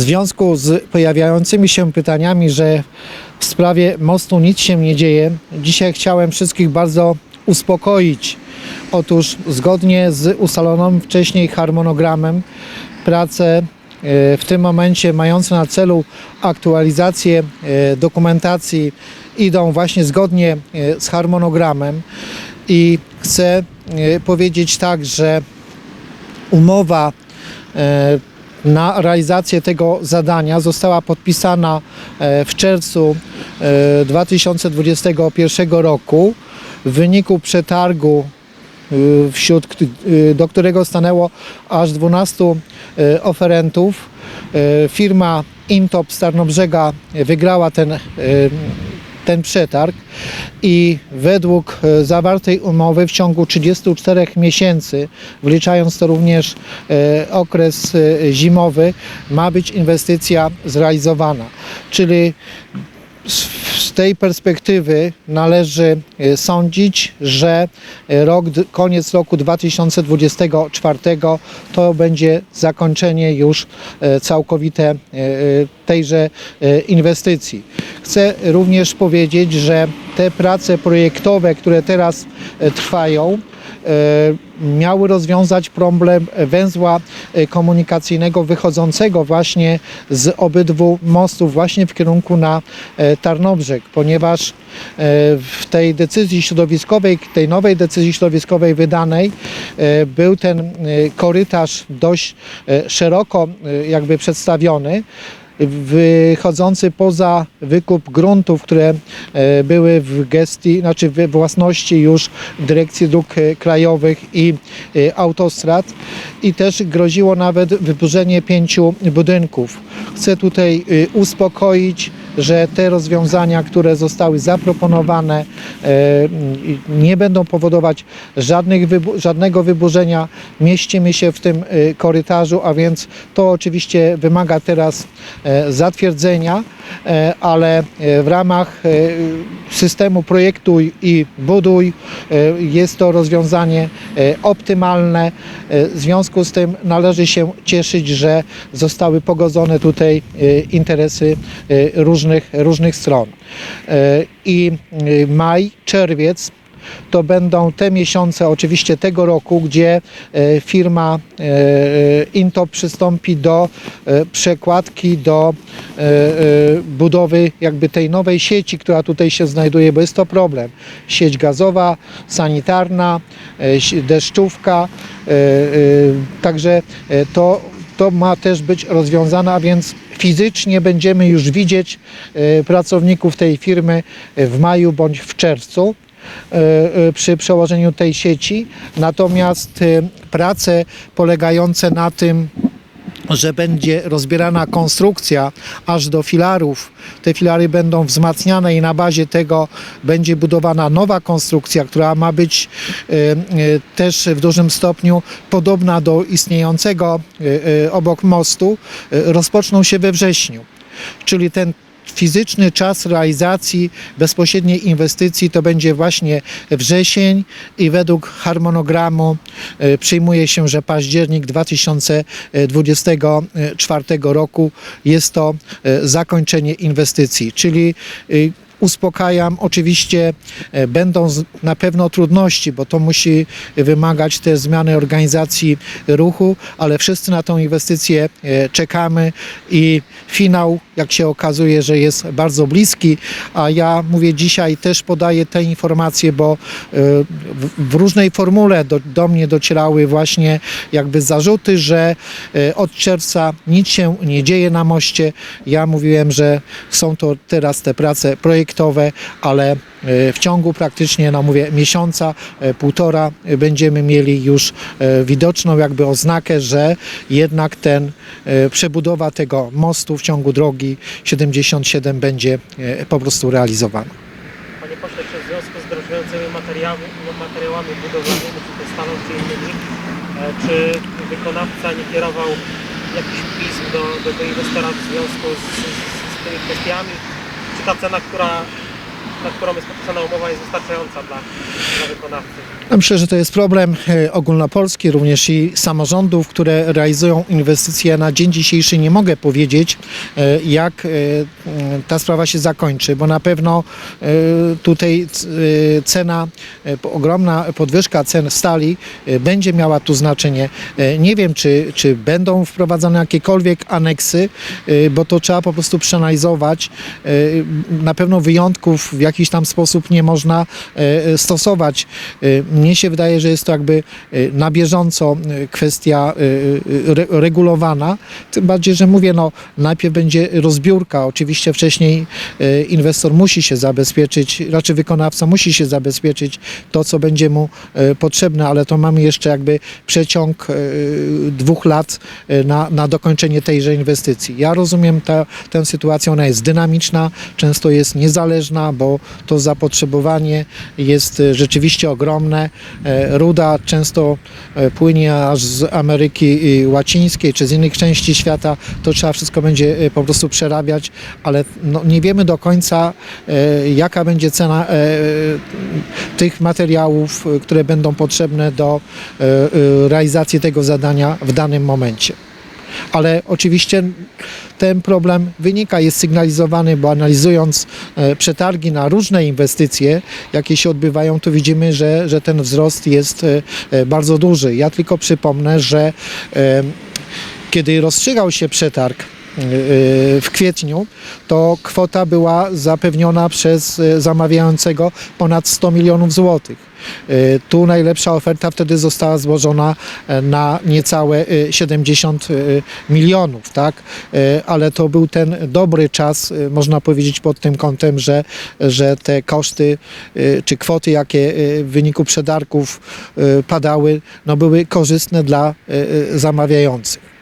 W związku z pojawiającymi się pytaniami, że w sprawie mostu nic się nie dzieje, dzisiaj chciałem wszystkich bardzo uspokoić. Otóż zgodnie z ustalonym wcześniej harmonogramem prace e, w tym momencie mające na celu aktualizację e, dokumentacji idą właśnie zgodnie e, z harmonogramem i chcę powiedzieć tak, że umowa na realizację tego zadania została podpisana e, w czerwcu e, 2021 roku. W wyniku przetargu y, wśród, do którego stanęło aż 12 y, oferentów. Firma Intop z Tarnobrzega wygrała ten, ten przetarg i według e, zawartej umowy w ciągu 34 miesięcy, wliczając to również e, okres e, zimowy, ma być inwestycja zrealizowana. Czyli z- tej perspektywy należy sądzić, że rok, koniec roku 2024 to będzie zakończenie już całkowite tejże inwestycji. Chcę również powiedzieć, że te prace projektowe, które teraz e, trwają, e, miały rozwiązać problem węzła e, komunikacyjnego wychodzącego właśnie z obydwu mostów właśnie w kierunku na Tarnobrzeg, ponieważ w tej decyzji środowiskowej, tej nowej decyzji środowiskowej wydanej był ten korytarz dość szeroko jakby przedstawiony wychodzący poza wykup gruntów, które e, były w gestii, znaczy we własności już Dyrekcji Dróg Krajowych i e, Autostrad i też groziło nawet wyburzenie pięciu budynków. Chcę tutaj e, uspokoić, że te rozwiązania, które zostały zaproponowane, e, nie będą powodować żadnych żadnego wyburzenia. Mieścimy się w tym e, korytarzu, a więc to oczywiście wymaga teraz e, zatwierdzenia, ale w ramach systemu projektuj i buduj jest to rozwiązanie optymalne. W związku z tym należy się cieszyć, że zostały pogodzone tutaj interesy e, różnych, różnych stron. E, I e, maj, czerwiec to będą te miesiące oczywiście tego roku, gdzie e, firma Intop przystąpi do przekładki, do budowy jakby tej nowej sieci, która tutaj się znajduje, bo jest to problem. Sieć gazowa, sanitarna, deszczówka, także to to ma też być rozwiązane, a więc fizycznie będziemy już widzieć e, pracowników tej firmy w maju bądź w czerwcu e, e, przy przełożeniu tej sieci. Natomiast prace polegające na tym, że będzie rozbierana konstrukcja aż do filarów. Te filary będą wzmacniane i na bazie tego będzie budowana nowa konstrukcja, która ma być e, e, też w dużym stopniu podobna do istniejącego e, obok mostu. Rozpoczną się we wrześniu. Czyli ten fizyczny czas realizacji bezpośredniej inwestycji to będzie właśnie wrzesień i według harmonogramu e, przyjmuje się, że październik 2024 roku jest to e, zakończenie inwestycji, czyli e, Uspokajam, oczywiście e, będą na pewno trudności, bo to musi wymagać też zmiany organizacji ruchu, ale wszyscy na tą inwestycję e, czekamy i finał, jak się okazuje, że jest bardzo bliski, a ja mówię dzisiaj też podaję te informacje, bo e, w, różnej formule do, do mnie docierały właśnie jakby zarzuty, że od czerwca nic się nie dzieje na moście. Ja mówiłem, że są to teraz te prace projektowe, ale e, w ciągu praktycznie, no mówię, miesiąca, e, półtora e, będziemy mieli już widoczną jakby oznakę, że jednak ten przebudowa tego mostu w ciągu drogi 77 będzie po prostu realizowana. Panie pośle, czy w związku z drożejącymi materiałami, materiałami budowlanymi, czy to stalą, czy innymi, czy wykonawca nie kierował jakichś pism do, do, do inwestora w związku z, z, z tymi kwestiami? Czy ta cena, która na którą jest podpisana umowa, jest wystarczająca dla, dla wykonawcy. Ja Myślę, że to jest problem e, ogólnopolski, również i samorządów, które realizują inwestycje. Na dzień dzisiejszy nie mogę powiedzieć, e, jak e, ta sprawa się zakończy, bo na pewno tutaj cena, ogromna podwyżka cen stali będzie miała tu znaczenie. Nie wiem, czy, czy będą wprowadzane jakiekolwiek aneksy, bo to trzeba po prostu przeanalizować. Na pewno wyjątków w jakiś tam sposób nie można e, stosować. E, Mnie się wydaje, że jest to jakby e, na bieżąco e, kwestia e, re- regulowana. Tym bardziej, że mówię, no najpierw będzie rozbiórka. Oczywiście wcześniej e, inwestor musi się zabezpieczyć, raczej wykonawca musi się zabezpieczyć to, co będzie mu e, potrzebne, ale to mamy jeszcze jakby przeciąg e, dwóch lat e, na, na dokończenie tejże inwestycji. Ja rozumiem ta, tę sytuację, ona jest dynamiczna, często jest niezależna, bo to zapotrzebowanie jest e, rzeczywiście ogromne. E, Ruda często e, płynie aż z Ameryki Łacińskiej czy z innych części świata. To trzeba wszystko będzie po prostu przerabiać, ale no, nie wiemy do końca, jaka będzie cena tych materiałów, które będą potrzebne do realizacji tego zadania w danym momencie. Ale oczywiście ten problem wynika, jest sygnalizowany, bo analizując e, przetargi na różne inwestycje, jakie się odbywają, to widzimy, że, że ten wzrost jest e, e, bardzo duży. Ja tylko przypomnę, że kiedy rozstrzygał się przetarg w kwietniu, to kwota była zapewniona przez zamawiającego ponad 100 milionów złotych. E, Tu najlepsza oferta wtedy została złożona e, na niecałe e, 70 e, milionów, tak? Ale to był ten dobry czas, można powiedzieć pod tym kątem, że, że te koszty czy kwoty, jakie w wyniku przetargów padały, no były korzystne dla zamawiających.